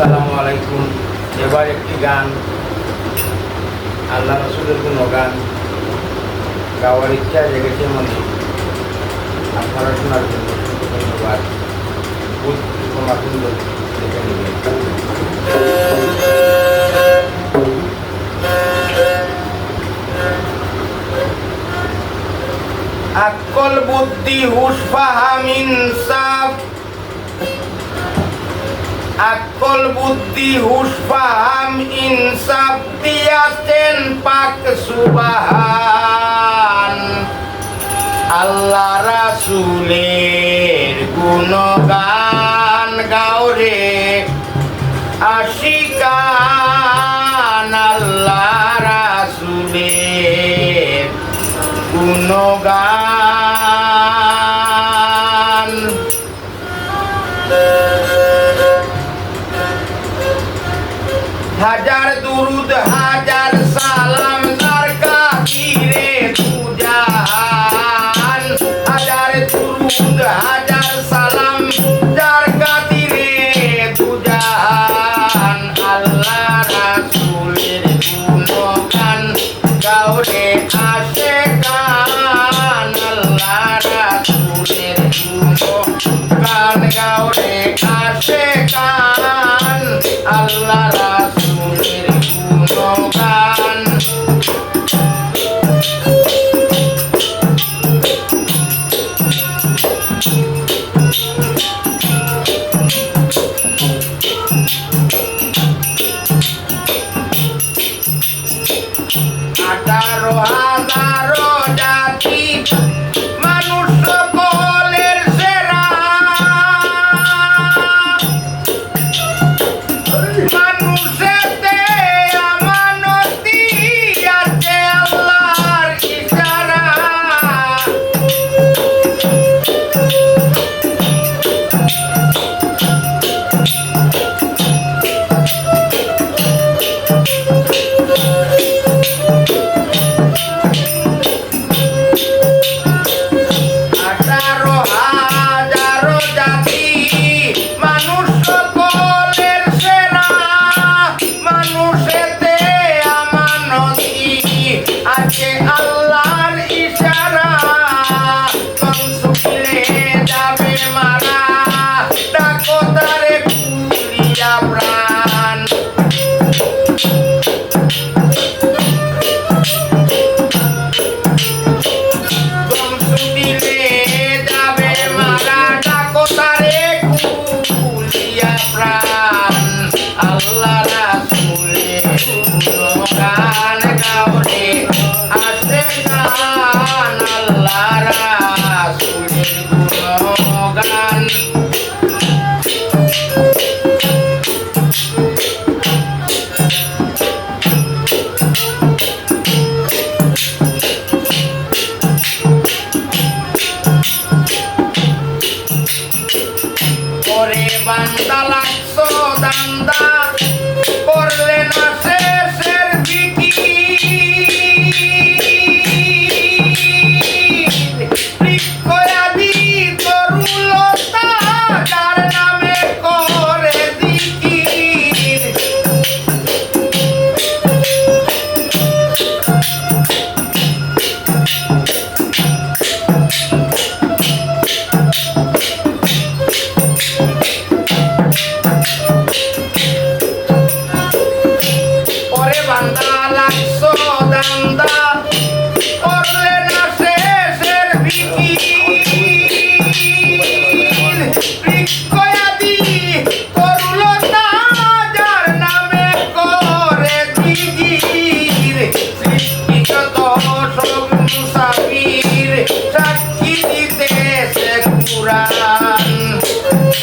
আসসালামু আলাইকুম এবার একটি গান। আল্লাহ রসুলের কোনো গান গাওয়ার ইচ্ছা জেগেছে মনে। আপনারা শোনার জন্য ধন্যবাদ। আকল বুদ্ধি হুস আকল বুদ্ধি হুসফাহাম ইনসাফ দিয়াছেন পাক সুবাহান। আল্লাহ রাসুলের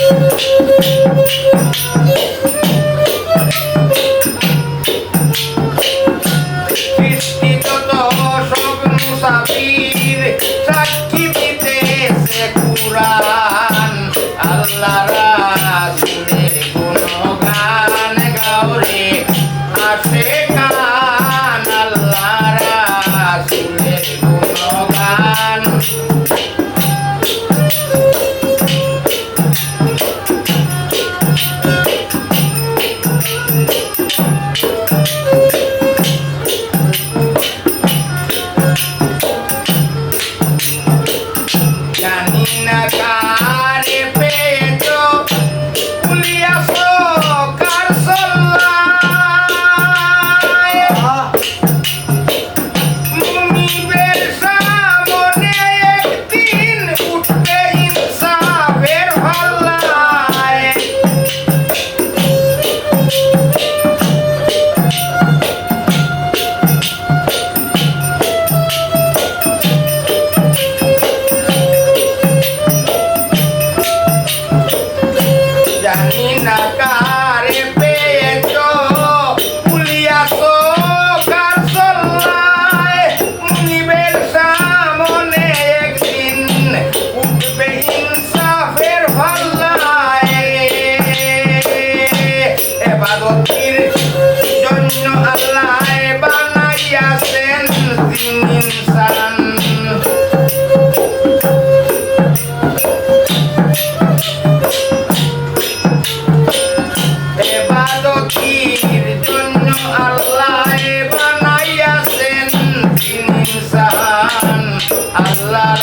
Thank you.